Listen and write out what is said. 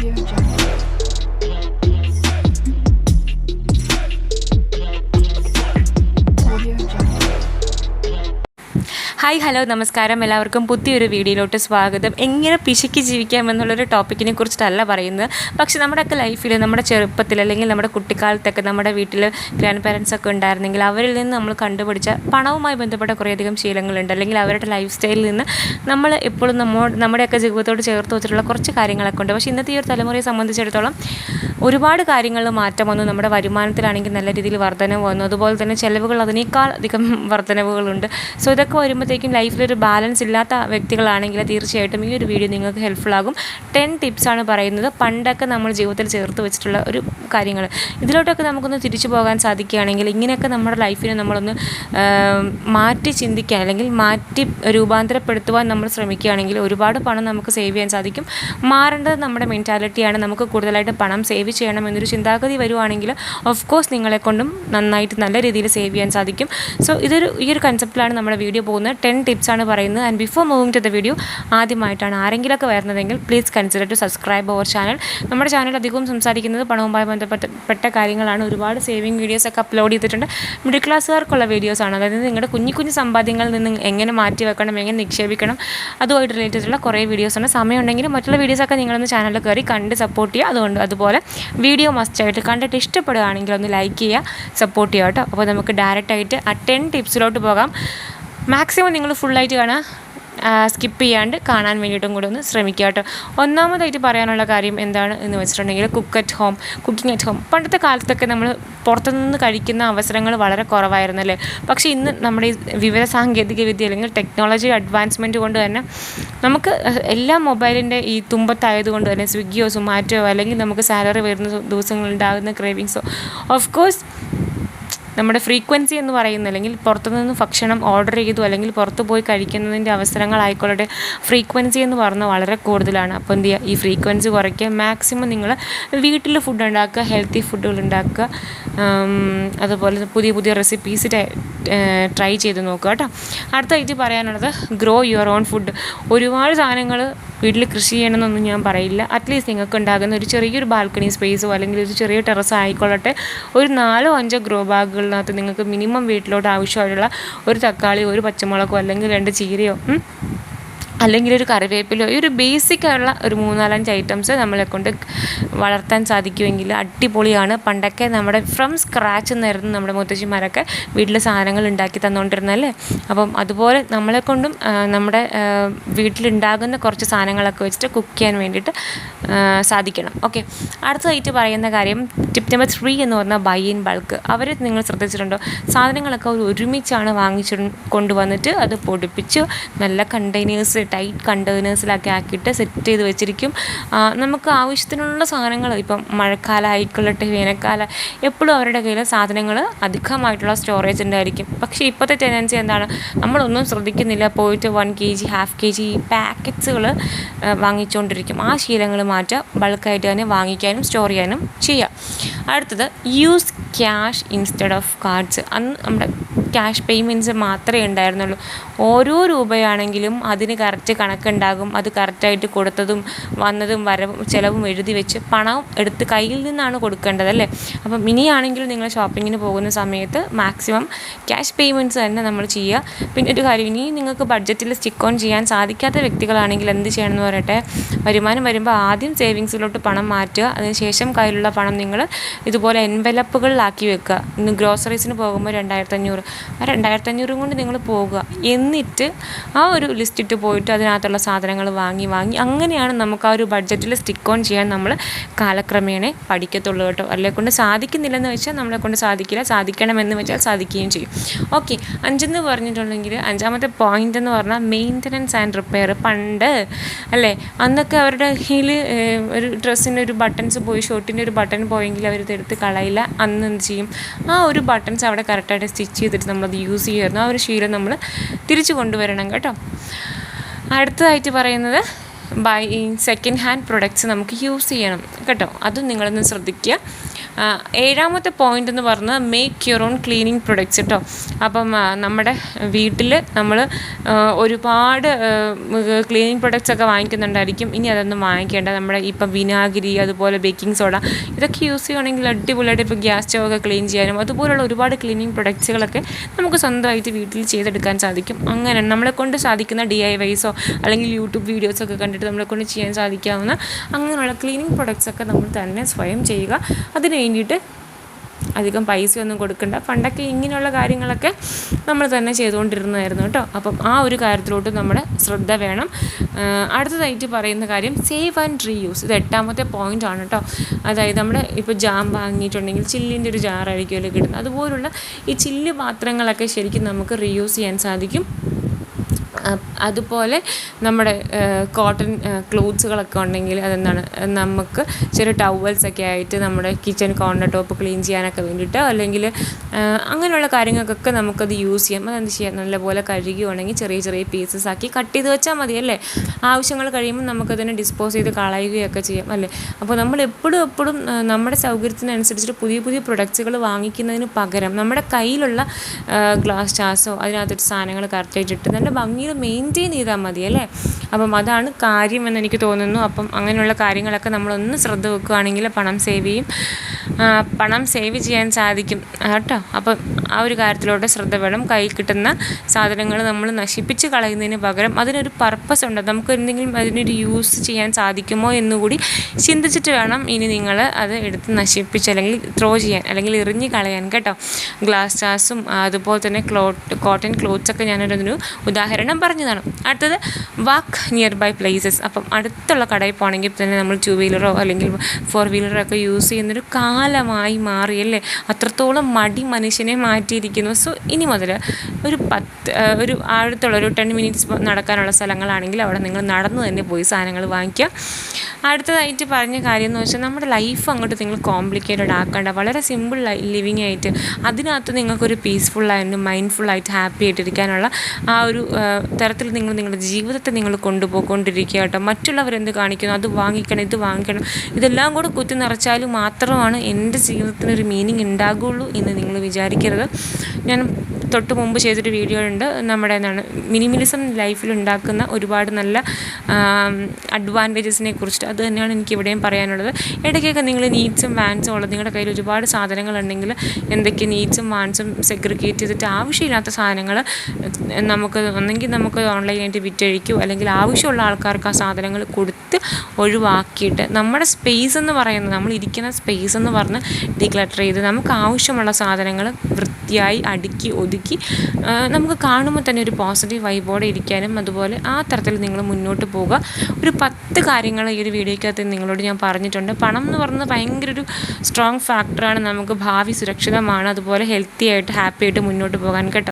Audio Jungle. Hi hello നമസ്കാരം. എല്ലാവർക്കും പുതിയൊരു വീഡിയോയിലോട്ട് സ്വാഗതം. എങ്ങനെ പിശുക്കി ജീവിക്കാം എന്നുള്ളൊരു ടോപ്പിക്കിനെ കുറിച്ചിട്ടല്ല പറയുന്നത്. പക്ഷെ നമ്മുടെയൊക്കെ ലൈഫിൽ നമ്മുടെ ചെറുപ്പത്തിൽ അല്ലെങ്കിൽ നമ്മുടെ കുട്ടിക്കാലത്തൊക്കെ നമ്മുടെ വീട്ടിൽ ഗ്രാൻഡ് പാരൻസ് ഒക്കെ ഉണ്ടായിരുന്നെങ്കിൽ അവരിൽ നിന്ന് നമ്മൾ കണ്ടുപിടിച്ച പണവുമായി ബന്ധപ്പെട്ട കുറേയധികം ശീലങ്ങളുണ്ട്. അല്ലെങ്കിൽ അവരുടെ ലൈഫ് സ്റ്റൈലിൽ നിന്ന് നമ്മൾ എപ്പോഴും നമ്മോ നമ്മുടെയൊക്കെ ജീവിതത്തോട് ചേർത്ത് വെച്ചിട്ടുള്ള കുറച്ച് കാര്യങ്ങളൊക്കെ ഉണ്ട്. പക്ഷേ ഇന്നത്തെ ഈ ഒരു തലമുറയെ സംബന്ധിച്ചിടത്തോളം ഒരുപാട് കാര്യങ്ങളിൽ മാറ്റം വന്നു. നമ്മുടെ വരുമാനത്തിലാണെങ്കിൽ നല്ല രീതിയിൽ വർധനവ് വന്നു. അതുപോലെ തന്നെ ചിലവുകൾ അതിനേക്കാൾ അധികം വർധനവുകളുണ്ട്. സോ ഇതൊക്കെ വരുമ്പോഴത്തേക്കും ലൈഫിലൊരു ബാലൻസ് ഇല്ലാത്ത വ്യക്തികളാണെങ്കിൽ തീർച്ചയായിട്ടും ഈ ഒരു വീഡിയോ നിങ്ങൾക്ക് ഹെൽപ്ഫുൾ ആകും. ടെൻ ടിപ്സാണ് പറയുന്നത്. പണ്ടൊക്കെ നമ്മൾ ജീവിതത്തിൽ ചേർത്ത് വെച്ചിട്ടുള്ള ഒരു കാര്യങ്ങൾ ഇതിലോട്ടൊക്കെ നമുക്കൊന്ന് തിരിച്ചു പോകാൻ സാധിക്കുകയാണെങ്കിൽ ഇങ്ങനെയൊക്കെ നമ്മുടെ ലൈഫിനെ നമ്മളൊന്ന് മാറ്റി ചിന്തിക്കാൻ അല്ലെങ്കിൽ മാറ്റി രൂപാന്തരപ്പെടുത്തുവാൻ നമ്മൾ ശ്രമിക്കുകയാണെങ്കിൽ ഒരുപാട് പണം നമുക്ക് സേവ് ചെയ്യാൻ സാധിക്കും. മാറേണ്ടത് നമ്മുടെ മെന്റാലിറ്റിയാണ് നമുക്ക് കൂടുതലായിട്ട് പണം സേവ് ചെയ്യണം എന്നൊരു ചിന്താഗതി വരുവാണെങ്കിൽ ഓഫ് കോഴ്സ് നിങ്ങളെക്കൊണ്ടും നന്നായിട്ട് നല്ല രീതിയിൽ സേവ് ചെയ്യാൻ സാധിക്കും. സോ ഇതൊരു ഈ ഒരു കൺസെപ്റ്റിലാണ് നമ്മുടെ വീഡിയോ പോകുന്നത്. ടെൻ ടിപ്സാണ് പറയുന്നത്. And before moving to the video ആദ്യമായിട്ടാണ് ആരെങ്കിലുമൊക്കെ വരുന്നതെങ്കിൽ please consider to subscribe our channel നമ്മുടെ ചാനൽ അധികവും സംസാരിക്കുന്നത് പണവുമായി ബന്ധപ്പെട്ട പെട്ട കാര്യങ്ങളാണ്. ഒരുപാട് സേവിങ് വീഡിയോസ് ഒക്കെ അപ്ലോഡ് ചെയ്തിട്ടുണ്ട്. മിഡിൽ ക്ലാസ്സുകാർക്കുള്ള വീഡിയോസാണ് അതായത് നിങ്ങളുടെ കുഞ്ഞു കുഞ്ഞു സമ്പാദ്യങ്ങളിൽ നിന്ന് എങ്ങനെ മാറ്റി വെക്കണം എങ്ങനെ നിക്ഷേപിക്കണം അതുമായിട്ട് റിലേറ്റഡ് ഉള്ള കുറേ വീഡിയോസാണ് സമയമുണ്ടെങ്കിൽ മറ്റുള്ള വീഡിയോസൊക്കെ നിങ്ങളൊന്ന് ചാനലിൽ കയറി കണ്ട് സപ്പോർട്ട് ചെയ്യുക. അതുകൊണ്ട് അതുപോലെ വീഡിയോ മസ്റ്റായിട്ട് കണ്ടിട്ട് ഇഷ്ടപ്പെടുകയാണെങ്കിൽ ഒന്ന് ലൈക്ക് ചെയ്യുക സപ്പോർട്ട് ചെയ്യുക കേട്ടോ. അപ്പോൾ നമുക്ക് ഡയറക്റ്റായിട്ട് ആ ടെൻ ടിപ്സിലോട്ട് പോകാം. മാക്സിമം നിങ്ങൾ ഫുള്ളായിട്ട് കാണാം സ്കിപ്പ് ചെയ്യാണ്ട് കാണാൻ വേണ്ടിയിട്ടും കൂടെ ഒന്ന് ശ്രമിക്കുക കേട്ടോ. ഒന്നാമതായിട്ട് പറയാനുള്ള കാര്യം എന്താണ് എന്ന് വെച്ചിട്ടുണ്ടെങ്കിൽ cook at home cooking at home പണ്ടത്തെ കാലത്തൊക്കെ നമ്മൾ പുറത്തുനിന്ന് കഴിക്കുന്ന അവസരങ്ങൾ വളരെ കുറവായിരുന്നല്ലേ? പക്ഷേ ഇന്ന് നമ്മുടെ ഈ വിവര സാങ്കേതിക വിദ്യ അല്ലെങ്കിൽ ടെക്നോളജി അഡ്വാൻസ്മെന്റ് കൊണ്ട് തന്നെ നമുക്ക് എല്ലാ മൊബൈലിന്റെ ഈ തുമ്പത്തായതുകൊണ്ട് തന്നെ സ്വിഗ്ഗിയോ സൊമാറ്റോ അല്ലെങ്കിൽ നമുക്ക് സാലറി വരുന്ന ദിവസങ്ങളുണ്ടാകുന്ന ക്രേവിങ്സോ ഓഫ് കോഴ്സ് നമ്മുടെ ഫ്രീക്വൻസി എന്ന് പറയുന്ന അല്ലെങ്കിൽ പുറത്തുനിന്ന് ഭക്ഷണം ഓർഡർ ചെയ്തു അല്ലെങ്കിൽ പുറത്ത് പോയി കഴിക്കുന്നതിന്റെ അവസരങ്ങളായിക്കൊള്ളട്ടെ ഫ്രീക്വൻസി എന്ന് പറഞ്ഞാൽ വളരെ കൂടുതലാണ്. അപ്പോൾ എന്ത് ചെയ്യുക? ഈ ഫ്രീക്വൻസി കുറയ്ക്കുക. മാക്സിമം നിങ്ങൾ വീട്ടിൽ ഫുഡ് ഉണ്ടാക്കുക ഹെൽത്തി ഫുഡുകൾ ഉണ്ടാക്കുക. അതുപോലെ പുതിയ പുതിയ റെസിപ്പീസ് ട്രൈ ചെയ്ത് നോക്കുക കേട്ടോ. അടുത്തായിട്ട് പറയാനുള്ളത് ഗ്രോ യുവർ ഓൺ ഫുഡ് ഒരുപാട് സാധനങ്ങൾ വീട്ടിൽ കൃഷി ചെയ്യണമെന്നൊന്നും ഞാൻ പറയില്ല. അറ്റ്ലീസ്റ്റ് നിങ്ങൾക്ക് ഉണ്ടാകുന്ന ഒരു ചെറിയൊരു ബാൽക്കണി സ്പേസോ അല്ലെങ്കിൽ ഒരു ചെറിയ ടെറസ് ആയിക്കൊള്ളട്ടെ. ഒരു നാലോ അഞ്ചോ ഗ്രോ ബാഗുകളിനകത്ത് നിങ്ങൾക്ക് മിനിമം വീട്ടിലോട്ട് ആവശ്യമായിട്ടുള്ള ഒരു തക്കാളി ഒരു പച്ചമുളകോ അല്ലെങ്കിൽ രണ്ട് ചീരയോ അല്ലെങ്കിൽ ഒരു കറിവേപ്പിലോ ഈ ഒരു ബേസിക് ആയുള്ള ഒരു മൂന്നാലഞ്ച് ഐറ്റംസ് നമ്മളെ കൊണ്ട് വളർത്താൻ സാധിക്കുമെങ്കിൽ അടിപൊളിയാണ്. പണ്ടൊക്കെ നമ്മുടെ ഫ്രം സ്ക്രാച്ച് എന്നായിരുന്നു നമ്മുടെ മുത്തശ്ശിമാരൊക്കെ വീട്ടിൽ സാധനങ്ങൾ ഉണ്ടാക്കി തന്നുകൊണ്ടിരുന്നല്ലേ അപ്പം അതുപോലെ നമ്മളെ കൊണ്ടും നമ്മുടെ വീട്ടിലുണ്ടാകുന്ന കുറച്ച് സാധനങ്ങളൊക്കെ വെച്ചിട്ട് കുക്ക് ചെയ്യാൻ വേണ്ടിയിട്ട് സാധിക്കണം. ഓക്കെ അടുത്തതായിട്ട് പറയുന്ന കാര്യം ടിപ്പ് നമ്പർ ത്രീ എന്ന് പറഞ്ഞാൽ ബൈ ഇൻ ബൾക്ക് അവർ നിങ്ങൾ ശ്രദ്ധിച്ചിട്ടുണ്ടോ? സാധനങ്ങളൊക്കെ അവർ ഒരുമിച്ചാണ് വാങ്ങിച്ചു കൊണ്ടുവന്നിട്ട് അത് പൊടിപ്പിച്ച് നല്ല കണ്ടെയ്നേഴ്സ് ടൈറ്റ് കണ്ടെയ്നേഴ്സിലൊക്കെ ആക്കിയിട്ട് സെറ്റ് ചെയ്ത് വെച്ചിരിക്കും. നമുക്ക് ആവശ്യത്തിനുള്ള സാധനങ്ങൾ ഇപ്പം മഴക്കാലമായിക്കൊള്ളട്ടെ വേനൽക്കാലം എപ്പോഴും അവരുടെ കയ്യിൽ സാധനങ്ങൾ അധികമായിട്ടുള്ള സ്റ്റോറേജ് ഉണ്ടായിരിക്കും പക്ഷേ ഇപ്പോഴത്തെ ടെൻഡൻസി എന്താണ്? നമ്മളൊന്നും ശ്രദ്ധിക്കുന്നില്ല. പോയിട്ട് one K G half K G പാക്കറ്റ്സുകൾ വാങ്ങിച്ചുകൊണ്ടിരിക്കും ആ ശീലങ്ങൾ മാറ്റുക ബൾക്കായിട്ട് തന്നെ വാങ്ങിക്കാനും സ്റ്റോർ ചെയ്യാനും ചെയ്യാം. അടുത്തത് use cash instead of cards. അന്ന് നമ്മുടെ ക്യാഷ് പേയ്മെന്റ്സ് മാത്രമേ ഉണ്ടായിരുന്നുള്ളൂ. ഓരോ രൂപയാണെങ്കിലും അതിന് കറക്റ്റ് കണക്കുണ്ടാകും. അത് കറക്റ്റായിട്ട് കൊടുത്തതും വന്നതും വരവും ചിലവും എഴുതി വെച്ച് പണം എടുത്ത് കയ്യിൽ നിന്നാണ് കൊടുക്കേണ്ടത് അല്ലേ? അപ്പം ഇനിയാണെങ്കിലും നിങ്ങൾ ഷോപ്പിങ്ങിന് പോകുന്ന സമയത്ത് മാക്സിമം ക്യാഷ് പേയ്മെന്റ്സ് തന്നെ നമ്മൾ ചെയ്യുക. പിന്നെ ഒരു കാര്യം ഇനി നിങ്ങൾക്ക് ബഡ്ജറ്റിൽ സ്റ്റിക്ക് ഓൺ ചെയ്യാൻ സാധിക്കാത്ത വ്യക്തികളാണെങ്കിൽ എന്ത് ചെയ്യണമെന്ന് പറയട്ടെ? വരുമാനം വരുമ്പോൾ ആദ്യം സേവിങ്സിലോട്ട് പണം മാറ്റുക. അതിനുശേഷം കയ്യിലുള്ള പണം നിങ്ങൾ ഇതുപോലെ എൻവലപ്പുകളിലാക്കി വെക്കുക. ഇന്ന് ഗ്രോസറീസിന് പോകുമ്പോൾ രണ്ടായിരത്തി അഞ്ഞൂറ് ആ രണ്ടായിരത്തി അഞ്ഞൂറും കൊണ്ട് നിങ്ങൾ പോകുക. എന്നിട്ട് ആ ഒരു ലിസ്റ്റ് ഇട്ട് പോയിട്ട് അതിനകത്തുള്ള സാധനങ്ങൾ വാങ്ങി വാങ്ങി. അങ്ങനെയാണ് നമുക്ക് ആ ഒരു ബഡ്ജറ്റിൽ സ്റ്റിക്ക് ഓൺ ചെയ്യാൻ നമ്മൾ കാലക്രമേണ പഠിക്കത്തുള്ളൂ കേട്ടോ. അല്ലെ? കൊണ്ട് സാധിക്കുന്നില്ലെന്ന് വെച്ചാൽ നമ്മളെ കൊണ്ട് സാധിക്കില്ല. സാധിക്കണമെന്ന് വെച്ചാൽ സാധിക്കുകയും ചെയ്യും. ഓക്കെ അഞ്ചെന്ന് പറഞ്ഞിട്ടുണ്ടെങ്കിൽ അഞ്ചാമത്തെ പോയിന്റ് എന്ന് പറഞ്ഞാൽ മെയിന്റനൻസ് ആൻഡ് റിപ്പയർ പണ്ട് അല്ലേ? അന്നൊക്കെ അവരുടെ കയ്യിൽ ഒരു ഡ്രസ്സിന്റെ ഒരു ബട്ടൺസ് പോയി ഷർട്ടിന്റെ ഒരു ബട്ടൺ പോയെങ്കിൽ അവർ എടുത്ത് കളയില്ല. അന്ന് എന്ത് ചെയ്യും? ആ ഒരു ബട്ടൺസ് അവിടെ കറക്റ്റായിട്ട് സ്റ്റിച്ച് ചെയ്തിട്ട് നമ്മളത് യൂസ് ചെയ്യുമായിരുന്നു ആ ഒരു ശീലം നമ്മൾ തിരിച്ചു കൊണ്ടുവരണം കേട്ടോ. അടുത്തതായിട്ട് പറയുന്നത് ബൈ സെക്കൻഡ് ഹാൻഡ് പ്രൊഡക്ട്സ് നമുക്ക് യൂസ് ചെയ്യണം കേട്ടോ. അതും നിങ്ങളൊന്ന് ശ്രദ്ധിക്കുക. ഏഴാമത്തെ പോയിന്റ് എന്ന് പറഞ്ഞാൽ make your own cleaning products കേട്ടോ അപ്പം നമ്മുടെ വീട്ടിൽ നമ്മൾ ഒരുപാട് ക്ലീനിങ് പ്രൊഡക്ട്സ് ഒക്കെ വാങ്ങിക്കുന്നുണ്ടായിരിക്കും. ഇനി അതൊന്നും വാങ്ങിക്കേണ്ട. നമ്മുടെ ഇപ്പം വിനാഗിരി അതുപോലെ ബേക്കിംഗ് സോഡ ഇതൊക്കെ യൂസ് ചെയ്യുകയാണെങ്കിൽ അടിപൊളിയായിട്ട് ഇപ്പോൾ ഗ്യാസ് സ്റ്റവ് ഒക്കെ ക്ലീൻ ചെയ്യാനും അതുപോലുള്ള ഒരുപാട് ക്ലീനിങ് പ്രൊഡക്ട്സുകളൊക്കെ നമുക്ക് സ്വന്തമായിട്ട് വീട്ടിൽ ചെയ്തെടുക്കാൻ സാധിക്കും. അങ്ങനെ നമ്മളെ കൊണ്ട് സാധിക്കുന്ന ഡി ഐ വൈസോ അല്ലെങ്കിൽ യൂട്യൂബ് വീഡിയോസൊക്കെ കണ്ടിട്ട് നമ്മളെ കൊണ്ട് ചെയ്യാൻ സാധിക്കാവുന്ന അങ്ങനെയുള്ള ക്ലീനിങ് പ്രൊഡക്ട്സ് ഒക്കെ നമ്മൾ തന്നെ സ്വയം ചെയ്യുക. അതിന് വേണ്ടിയിട്ട് അധികം പൈസയൊന്നും കൊടുക്കണ്ട. പണ്ടൊക്കെ ഇങ്ങനെയുള്ള കാര്യങ്ങളൊക്കെ നമ്മൾ തന്നെ ചെയ്തുകൊണ്ടിരുന്നതായിരുന്നു കേട്ടോ. അപ്പം ആ ഒരു കാര്യത്തിലോട്ട് നമ്മുടെ ശ്രദ്ധ വേണം. അടുത്തതായിട്ട് പറയുന്ന കാര്യം സേവ് ആൻഡ് റീയൂസ് ഇത് എട്ടാമത്തെ പോയിന്റ് ആണ് കേട്ടോ. അതായത് നമ്മൾ ഇപ്പോൾ ജാം വാങ്ങിയിട്ടുണ്ടെങ്കിൽ ചില്ലിന്റെ ഒരു ജാറായിരിക്കുമല്ലോ കിട്ടുന്നത്. അതുപോലുള്ള ഈ ചില്ല് പാത്രങ്ങളൊക്കെ ശരിക്കും നമുക്ക് റീയൂസ് ചെയ്യാൻ സാധിക്കും. അതുപോലെ നമ്മുടെ കോട്ടൺ ക്ലോത്ത്സുകളൊക്കെ ഉണ്ടെങ്കിൽ അതെന്താണ് നമുക്ക് ചെറിയ ടവൽസൊക്കെ ആയിട്ട് നമ്മുടെ കിച്ചൺ കോർണർ ടോപ്പ് ക്ലീൻ ചെയ്യാനൊക്കെ വേണ്ടിയിട്ട് അല്ലെങ്കിൽ അങ്ങനെയുള്ള കാര്യങ്ങൾക്കൊക്കെ നമുക്കത് യൂസ് ചെയ്യാം. അതെന്ത് ചെയ്യാം? നല്ലപോലെ കഴുകുകയാണെങ്കിൽ ചെറിയ ചെറിയ പീസസ് ആക്കി കട്ട് ചെയ്ത് വെച്ചാൽ മതി അല്ലേ? ആവശ്യങ്ങൾ കഴിയുമ്പോൾ നമുക്കതിനെ ഡിസ്പോസ് ചെയ്ത് കളയുകയൊക്കെ ചെയ്യാം അല്ലേ? അപ്പോൾ നമ്മൾ എപ്പോഴും എപ്പോഴും നമ്മുടെ സൗകര്യത്തിനനുസരിച്ചിട്ട് പുതിയ പുതിയ പ്രൊഡക്ട്സുകൾ വാങ്ങിക്കുന്നതിന് പകരം നമ്മുടെ കയ്യിലുള്ള ഗ്ലാസ് ചാസോ അതിനകത്തൊരു സാധനങ്ങൾ കറക്റ്റായിട്ട് ഇട്ട് നല്ല ഭംഗിയിൽ മെയിന്റെയിൻ ചെയ്താൽ മതി അല്ലേ? അപ്പം അതാണ് കാര്യം എന്ന് എനിക്ക് തോന്നുന്നു. അപ്പം അങ്ങനെയുള്ള കാര്യങ്ങളൊക്കെ നമ്മളൊന്ന് ശ്രദ്ധ വെക്കുകയാണെങ്കിൽ പണം സേവ് ചെയ്യും. പണം സേവ് ചെയ്യാൻ സാധിക്കും. കേട്ടോ? അപ്പം ആ ഒരു കാര്യത്തിലോട്ട് ശ്രദ്ധ വേണം. കയ്യിൽ കിട്ടുന്ന സാധനങ്ങൾ നമ്മൾ നശിപ്പിച്ച് കളയുന്നതിന് പകരം അതിനൊരു പർപ്പസ് ഉണ്ട്. നമുക്ക് എന്തെങ്കിലും അതിനൊരു യൂസ് ചെയ്യാൻ സാധിക്കുമോ എന്നുകൂടി ചിന്തിച്ചിട്ട് വേണം ഇനി നിങ്ങൾ അത് എടുത്ത് നശിപ്പിച്ച് അല്ലെങ്കിൽ ത്രോ ചെയ്യാൻ അല്ലെങ്കിൽ എറിഞ്ഞ് കളയാൻ കേട്ടോ? ഗ്ലാസ് ജാസും അതുപോലെ തന്നെ ക്ലോ കോട്ടൺ ക്ലോത്ത്സൊക്കെ ഞാനൊരു ഉദാഹരണം പറഞ്ഞതാണ്. അടുത്തത് വാക്ക് നിയർ ബൈ പ്ലേസസ് അപ്പം അടുത്തുള്ള കടയിൽ പോകണമെങ്കിൽ തന്നെ നമ്മൾ ടു വീലറോ അല്ലെങ്കിൽ ഫോർ വീലറോ ഒക്കെ യൂസ് ചെയ്യുന്നൊരു കാലമായി മാറി അല്ലേ? അത്രത്തോളം മടി മനുഷ്യനെ മാറ്റിയിരിക്കുന്നു. സോ ഇനി മുതൽ ഒരു പത്ത് ഒരു അടുത്തുള്ള ഒരു ടെൻ മിനിറ്റ്സ് നടക്കാനുള്ള സ്ഥലങ്ങളാണെങ്കിൽ അവിടെ നിങ്ങൾ നടന്നു തന്നെ പോയി സാധനങ്ങൾ വാങ്ങിക്കുക. അടുത്തതായിട്ട് പറഞ്ഞ കാര്യം എന്ന് വെച്ചാൽ നമ്മുടെ ലൈഫ് അങ്ങോട്ട് നിങ്ങൾ കോംപ്ലിക്കേറ്റഡ് ആക്കേണ്ട. വളരെ സിമ്പിൾ ലിവിങ് ആയിട്ട് അതിനകത്ത് നിങ്ങൾക്കൊരു പീസ്ഫുള്ളായിട്ട് മൈൻഡ്ഫുള്ളായിട്ട് ഹാപ്പി ആയിട്ടിരിക്കാനുള്ള ആ ഒരു തരത്തിൽ നിങ്ങൾ നിങ്ങളുടെ ജീവിതത്തെ നിങ്ങൾ കൊണ്ടുപോയിക്കൊണ്ടിരിക്കുക കേട്ടോ. മറ്റുള്ളവരെന്ത് കാണിക്കുന്നു? അത് വാങ്ങിക്കണം ഇത് വാങ്ങിക്കണം. ഇതെല്ലാം കൂടെ കുത്തി നിറച്ചാൽ മാത്രമാണ് എന്റെ ജീവിതത്തിനൊരു മീനിങ് ഉണ്ടാകുള്ളൂ എന്ന് നിങ്ങൾ വിചാരിക്കരുത്. ഞാൻ തൊട്ട് മുമ്പ് ചെയ്തൊരു വീഡിയോ ഉണ്ട്. നമ്മുടെ എന്താണ് മിനിമലിസം ലൈഫിൽ ഉണ്ടാക്കുന്ന ഒരുപാട് നല്ല അഡ്വാന്റേജസിനെ കുറിച്ചിട്ട്. അത് തന്നെയാണ് എനിക്ക് ഇവിടെയും പറയാനുള്ളത്. ഇടയ്ക്കൊക്കെ നിങ്ങൾ നീഡ്സും വാൻസും ഉള്ളത് നിങ്ങളുടെ കയ്യിൽ ഒരുപാട് സാധനങ്ങളുണ്ടെങ്കിൽ എന്തൊക്കെ നീഡ്സും വാൻസും സെഗ്രിഗേറ്റ് ചെയ്തിട്ട് ആവശ്യമില്ലാത്ത സാധനങ്ങൾ നമുക്ക് ഒന്നെങ്കിൽ നമുക്ക് ഓൺലൈനായിട്ട് വിറ്റഴിക്കും. അല്ലെങ്കിൽ ആവശ്യമുള്ള ആൾക്കാർക്ക് ആ സാധനങ്ങൾ കൊടുത്ത് ഒഴിവാക്കിയിട്ട് നമ്മുടെ സ്പേസ് എന്ന് പറയുന്നത് നമ്മൾ ഇരിക്കുന്ന സ്പേസ് എന്ന് പറഞ്ഞ് ഡിക്ലട്ടർ ചെയ്ത് നമുക്ക് ആവശ്യമുള്ള സാധനങ്ങൾ വൃത്തിയായി അടുക്കി ഒതുക്കി നമുക്ക് കാണുമ്പോൾ തന്നെ ഒരു പോസിറ്റീവ് വൈബോടെ ഇരിക്കാനും അതുപോലെ ആ തരത്തിൽ നിങ്ങൾ മുന്നോട്ട് പോവുക. ഒരു പത്ത് കാര്യങ്ങൾ ഈ ഒരു വീഡിയോയ്ക്കകത്ത് നിങ്ങളോട് ഞാൻ പറഞ്ഞിട്ടുണ്ട്. പണം എന്ന് പറയുന്നത് ഭയങ്കര ഒരു സ്ട്രോങ് ഫാക്ടറാണ് നമുക്ക് ഭാവി സുരക്ഷിതമാണ്. അതുപോലെ ഹെൽത്തി ആയിട്ട് ഹാപ്പി ആയിട്ട് മുന്നോട്ട് പോകാൻ കേട്ടോ.